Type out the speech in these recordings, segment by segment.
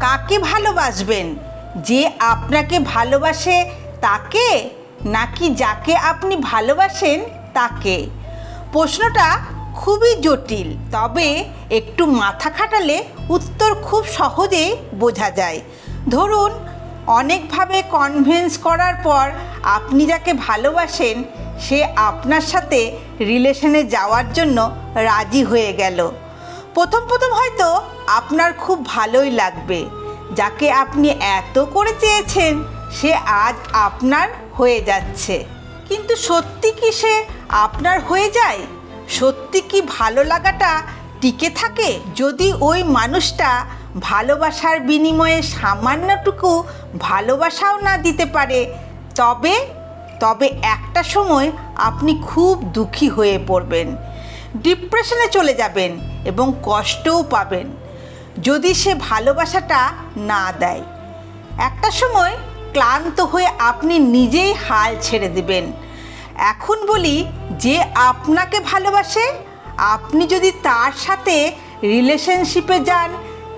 কাকে ভালোবাসবেন? যে আপনাকে ভালোবাসে তাকে নাকি যাকে আপনি ভালোবাসেন তাকে? প্রশ্নটা খুবই জটিল, তবে একটু মাথা খাটালে উত্তর খুব সহজেই বোঝা যায়। ধরুন, অনেকভাবে কনভিন্স করার পর আপনি যাকে ভালোবাসেন, সে আপনার সাথে রিলেশনে যাওয়ার জন্য রাজি হয়ে গেল। প্রথম প্রথম হয়তো আপনার খুব ভালোই লাগবে। যাকে আপনি এত করে চেয়েছেন, সে আজ আপনার হয়ে যাচ্ছে। কিন্তু সত্যি কি সে আপনার হয়ে যায়? সত্যি কি ভালো লাগাটা টিকে থাকে? যদি ওই মানুষটা ভালোবাসার বিনিময়ে সামান্যটুকু ভালোবাসাও না দিতে পারে, তবে তবে একটা সময় আপনি খুব দুঃখী হয়ে পড়বেন। ডিপ্রেশনে চলে যাবেন এবং কষ্টও পাবেন। যদি সে ভালোবাসাটা না দেয়, একটা সময় ক্লান্ত হয়ে আপনি নিজেই হাল ছেড়ে দেবেন। এখন বলি, যে আপনাকে ভালোবাসে, আপনি যদি তার সাথে রিলেশনশিপে যান,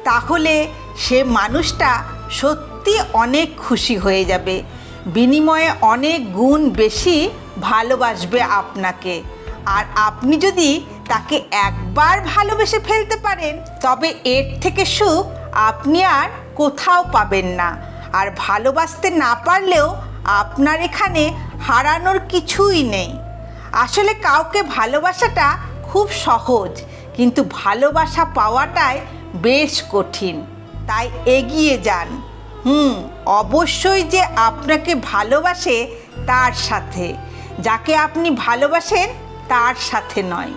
তাহলে সে মানুষটা সত্যি অনেক খুশি হয়ে যাবে। বিনিময়ে অনেক গুণ বেশি ভালোবাসবে আপনাকে। আর আপনি যদি তাকে একবার ভালোবেসে ফেলতে পারেন, তবে এর থেকে সুখ আপনি আর কোথাও পাবেন না। আর ভালোবাসতে না পারলেও আপনার এখানে হারানোর কিছুই নেই। আসলে কাউকে ভালোবাসাটা খুব সহজ, কিন্তু ভালোবাসা পাওয়াটাই বেশ কঠিন। তাই এগিয়ে যান। হুম, অবশ্যই যে আপনাকে ভালোবাসে তার সাথে। যাকে আপনি ভালোবাসেন তার সাথে নয়।